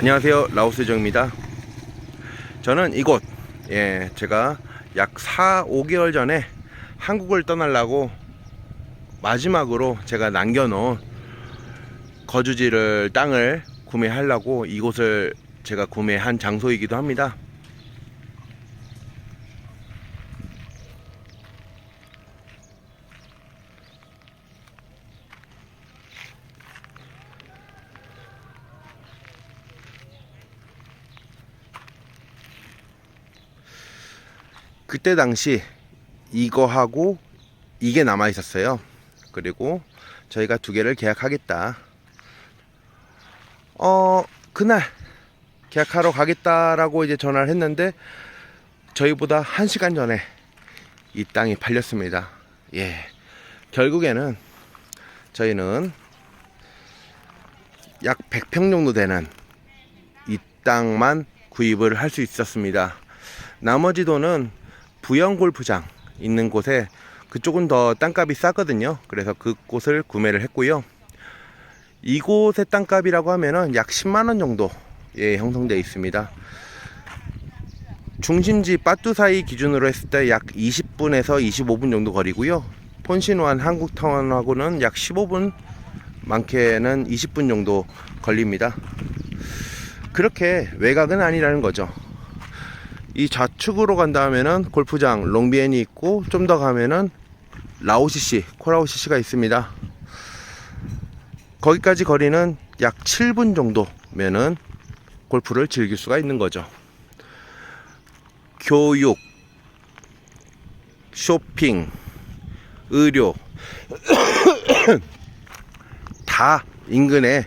안녕하세요. 라오스 정입니다. 저는 이곳 예 제가 약 4, 5개월 전에 한국을 떠나려고 마지막으로 제가 남겨놓은 거주지를 땅을 구매하려고 이곳을 제가 구매한 장소이기도 합니다 그때 당시 이거하고 이게 남아 있었어요. 그리고 저희가 두 개를 계약하겠다. 어, 그날 계약하러 가겠다라고 이제 전화를 했는데 저희보다 한 시간 전에 이 땅이 팔렸습니다. 예. 결국에는 저희는 약 100평 정도 되는 이 땅만 구입을 할 수 있었습니다. 나머지 돈은 부영 골프장 있는 곳에 그쪽은 더 땅값이 싸거든요. 그래서 그곳을 구매를 했고요. 이곳의 땅값이라고 하면은 약 10만 원 정도 예, 형성되어 있습니다. 중심지 빠뚜사이 기준으로 했을 때 약 20분에서 25분 정도 거리고요. 폰신완 한국타운하고는 약 15분 많게는 20분 정도 걸립니다. 그렇게 외곽은 아니라는 거죠. 이 좌측으로 간다 하면은 골프장 롱비엔이 있고 좀 더 가면은 라오시시 코라오시시가 있습니다. 거기까지 거리는 약 7분 정도면은 골프를 즐길 수가 있는 거죠. 교육, 쇼핑, 의료 다 인근에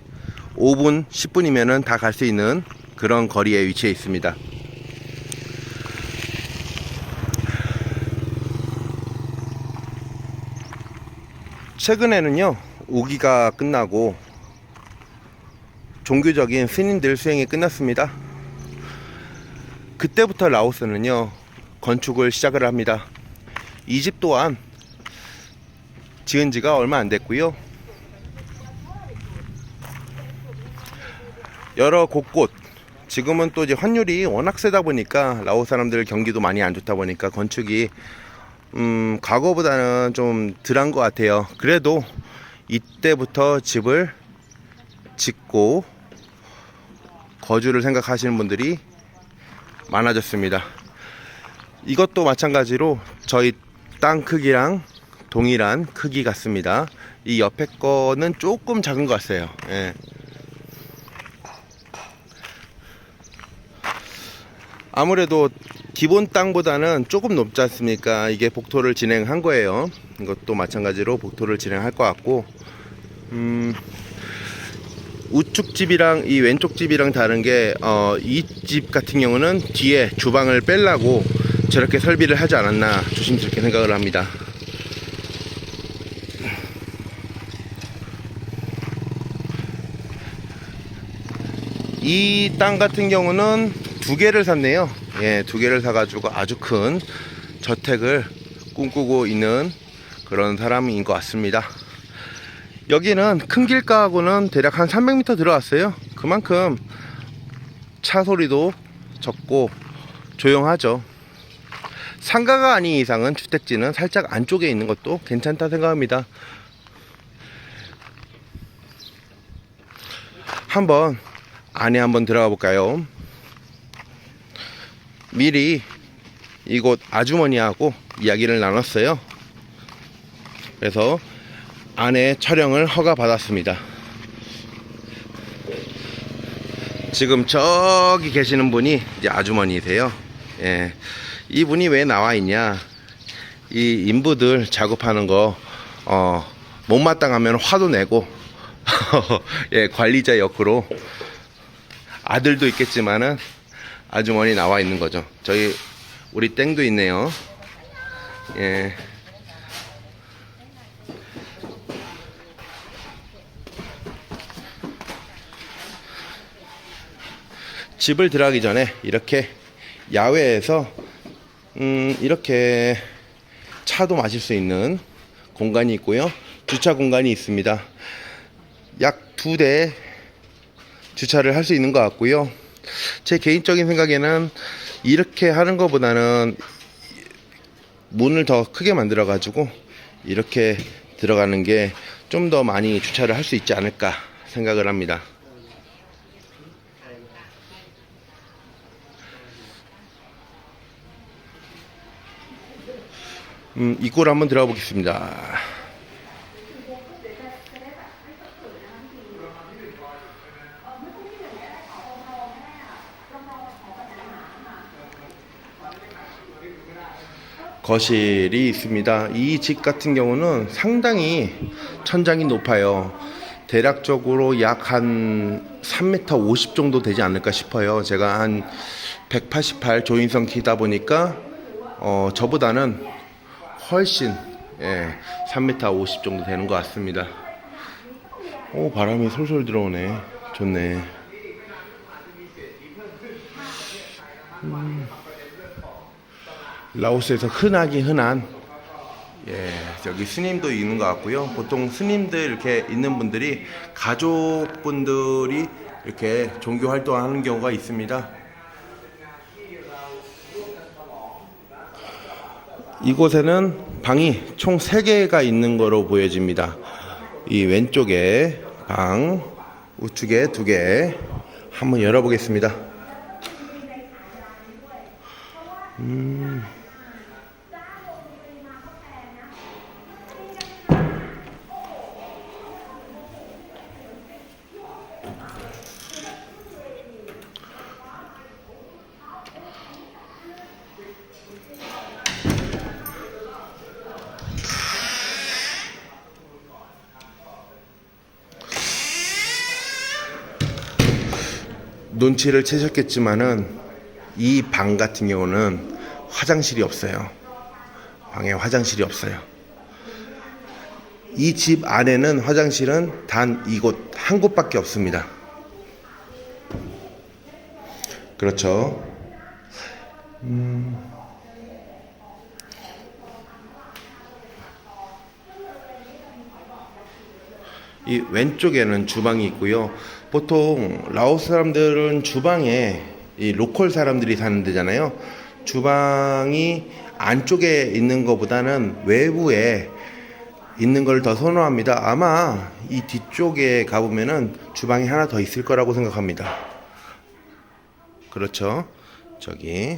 5분, 10분이면은 다 갈 수 있는 그런 거리에 위치해 있습니다. 최근에는요 우기가 끝나고 종교적인 스님들 수행이 끝났습니다. 그때부터 라오스는요 건축을 시작을 합니다. 이 집 또한 지은 지가 얼마 안 됐고요. 여러 곳곳 지금은 또 이제 환율이 워낙 세다 보니까 라오스 사람들 경기도 많이 안 좋다 보니까 건축이 음, 과거보다는 좀 덜한 것 같아요. 그래도 이때부터 집을 짓고 거주를 생각하시는 분들이 많아졌습니다. 이것도 마찬가지로 저희 땅 크기랑 동일한 크기 같습니다. 이 옆에 거는 조금 작은 것 같아요. 예. 아무래도 기본 땅보다는 조금 높지 않습니까? 이게 복토를 진행한 거예요. 이것도 마찬가지로 복토를 진행할 것 같고, 음, 우측 집이랑 이 왼쪽 집이랑 다른 게, 어, 이 집 같은 경우는 뒤에 주방을 빼려고 저렇게 설비를 하지 않았나 조심스럽게 생각을 합니다. 이 땅 같은 경우는 두 개를 샀네요. 예, 두 개를 사가지고 아주 큰 저택을 꿈꾸고 있는 그런 사람인 것 같습니다. 여기는 큰 길가하고는 대략 한 300m 들어왔어요. 그만큼 차 소리도 적고 조용하죠. 상가가 아닌 이상은 주택지는 살짝 안쪽에 있는 것도 괜찮다 생각합니다. 한번 안에 한번 들어가 볼까요? 미리 이곳 아주머니하고 이야기를 나눴어요. 그래서 안에 촬영을 허가 받았습니다. 지금 저기 계시는 분이 이제 아주머니세요. 예. 이분이 왜 나와 있냐? 이 인부들 작업하는 거, 어, 못마땅하면 화도 내고, 예, 관리자 역으로 아들도 있겠지만은 아주머니 나와 있는 거죠. 저희 우리 땡도 있네요. 예. 집을 들어가기 전에 이렇게 야외에서 음 이렇게 차도 마실 수 있는 공간이 있고요. 주차 공간이 있습니다. 약 두 대 주차를 할 수 있는 것 같고요. 제 개인적인 생각에는 이렇게 하는 것보다는 문을 더 크게 만들어 가지고 이렇게 들어가는 게 좀 더 많이 주차를 할 수 있지 않을까 생각을 합니다. 음, 입구로 한번 들어가 보겠습니다. 거실이 있습니다. 이 집 같은 경우는 상당히 천장이 높아요. 대략적으로 약 한 3m 50 정도 되지 않을까 싶어요. 제가 한 188 조인성 키다 보니까 어, 저보다는 훨씬 예, 3m 50 정도 되는 것 같습니다. 오 바람이 솔솔 들어오네. 좋네. 라오스에서 흔하기 흔한 예 여기 스님도 있는 것 같고요. 보통 스님들 이렇게 있는 분들이 가족분들이 이렇게 종교 활동하는 경우가 있습니다. 이곳에는 방이 총 3개가 있는 거로 보여집니다. 이 왼쪽에 방, 우측에 2개. 한번 열어보겠습니다. 눈치를 채셨겠지만은 이 방 같은 경우는 화장실이 없어요. 방에 화장실이 없어요. 이 집 안에는 화장실은 단 이곳 한 곳밖에 없습니다. 그렇죠. 음. 이 왼쪽에는 주방이 있고요. 보통 라오스 사람들은 주방에 이 로컬 사람들이 사는 데잖아요. 주방이 안쪽에 있는 것보다는 외부에 있는 걸 더 선호합니다. 아마 이 뒤쪽에 가보면은 주방이 하나 더 있을 거라고 생각합니다. 그렇죠. 저기.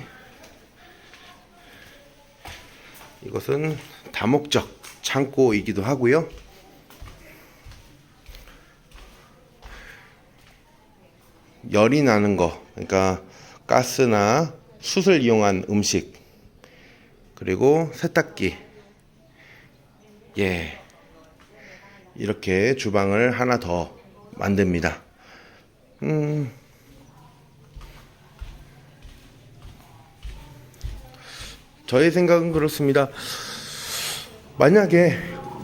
이것은 다목적 창고이기도 하고요. 열이 나는 거, 그러니까 가스나 숯을 이용한 음식, 그리고 세탁기, 예, 이렇게 주방을 하나 더 만듭니다. 음, 저의 생각은 그렇습니다. 만약에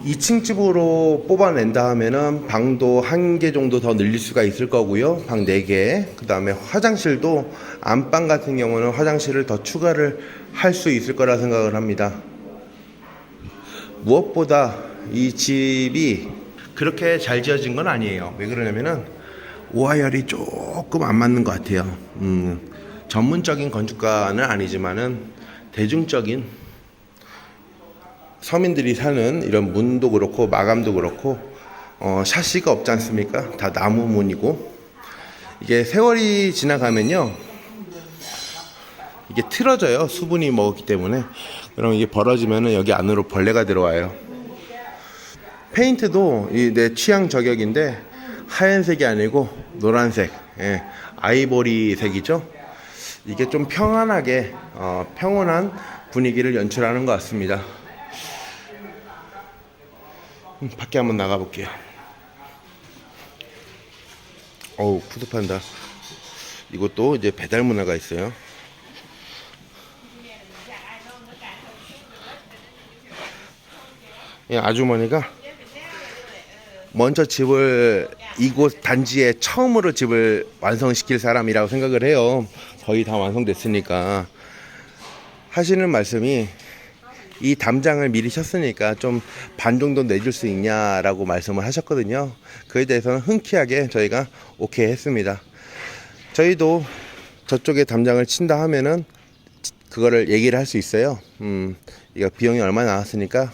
2층 집으로 뽑아낸다 하면은 방도 한 개 정도 더 늘릴 수가 있을 거고요. 방 4개. 그 다음에 화장실도 안방 같은 경우는 화장실을 더 추가를 할 수 있을 거라 생각을 합니다. 무엇보다 이 집이 그렇게 잘 지어진 건 아니에요. 왜 그러냐면은 오하열이 조금 안 맞는 것 같아요. 음, 전문적인 건축가는 아니지만은 대중적인 서민들이 사는 이런 문도 그렇고 마감도 그렇고 어, 샤시가 없지 않습니까? 다 나무 문이고. 이게 세월이 지나가면요 이게 틀어져요. 수분이 먹었기 때문에. 그럼 이게 벌어지면은 여기 안으로 벌레가 들어와요. 페인트도 이 내 취향 저격인데 하얀색이 아니고 노란색. 예, 아이보리색이죠. 이게 좀 평안하게 어, 평온한 분위기를 연출하는 것 같습니다. 음, 밖에 한번 나가 볼게요. 어우 푸드 판다. 이것도 이제 배달 문화가 있어요. 이 아주머니가 먼저 집을 이곳 단지에 처음으로 집을 완성시킬 사람이라고 생각을 해요. 거의 다 완성됐으니까 하시는 말씀이 이 담장을 미리 쳤으니까 좀 반 정도 내줄 수 있냐라고 말씀을 하셨거든요. 그에 대해서는 흔쾌하게 저희가 오케이 했습니다. 저희도 저쪽에 담장을 친다 하면은 그거를 얘기를 할 수 있어요. 음, 이거 비용이 얼마 나왔으니까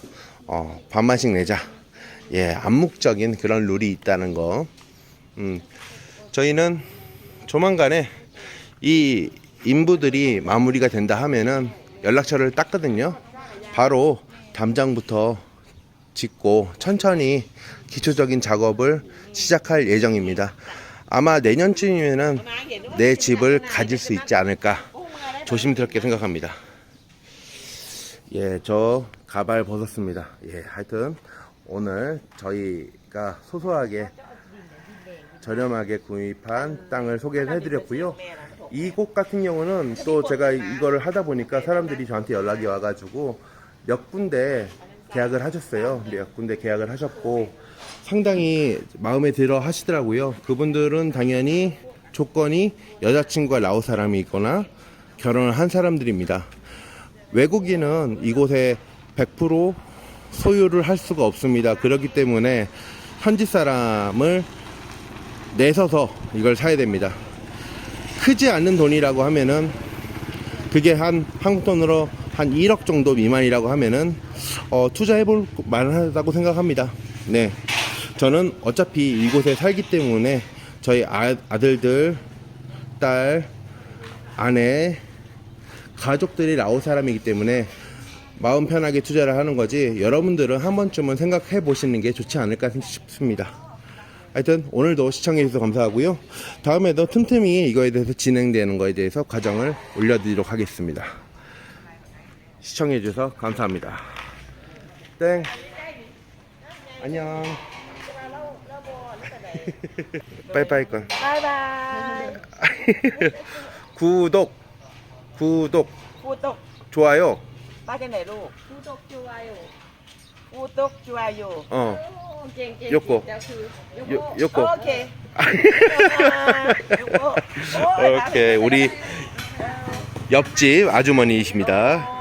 어, 반만씩 내자. 예, 암묵적인 그런 룰이 있다는 거. 음, 저희는 조만간에 이 인부들이 마무리가 된다 하면은 연락처를 땄거든요. 바로 담장부터 짓고 천천히 기초적인 작업을 시작할 예정입니다. 아마 내년쯤이면은 내 집을 가질 수 있지 않을까 조심스럽게 생각합니다. 예, 저 가발 벗었습니다. 예, 하여튼 오늘 저희가 소소하게 저렴하게 구입한 땅을 소개를 해드렸고요. 이곳 같은 경우는 또 제가 이거를 하다 보니까 사람들이 저한테 연락이 와가지고 몇 군데 계약을 하셨어요. 몇 군데 계약을 하셨고 상당히 마음에 들어 하시더라고요. 그분들은 당연히 조건이 여자친구가 라오스 사람이 있거나 결혼을 한 사람들입니다. 외국인은 이곳에 100% 소유를 할 수가 없습니다. 그렇기 때문에 현지 사람을 내서서 이걸 사야 됩니다. 크지 않는 돈이라고 하면은 그게 한 한국 돈으로 한 1억 정도 미만이라고 하면은 어, 투자해볼 만하다고 생각합니다. 네, 저는 어차피 이곳에 살기 때문에 저희 아, 아들들, 딸, 아내, 가족들이 라오스 사람이기 때문에 마음 편하게 투자를 하는 거지 여러분들은 한 번쯤은 생각해 보시는 게 좋지 않을까 싶습니다. 하여튼 오늘도 시청해 주셔서 감사하고요. 다음에도 틈틈이 이거에 대해서 진행되는 거에 대해서 과정을 올려드리도록 하겠습니다. 시청해 주셔서 감사합니다. 땡. 안녕. 빠이빠이 건. bye 구독. 구독. 구독 좋아요. này luôn 구독, 좋아요. 구독 좋아요 어. 오, 갱, 갱, 요거. 진짜 그, 요, 요거. 요거. ok À, 요거. 오, 오케이. 우리 옆집 아주머니이십니다.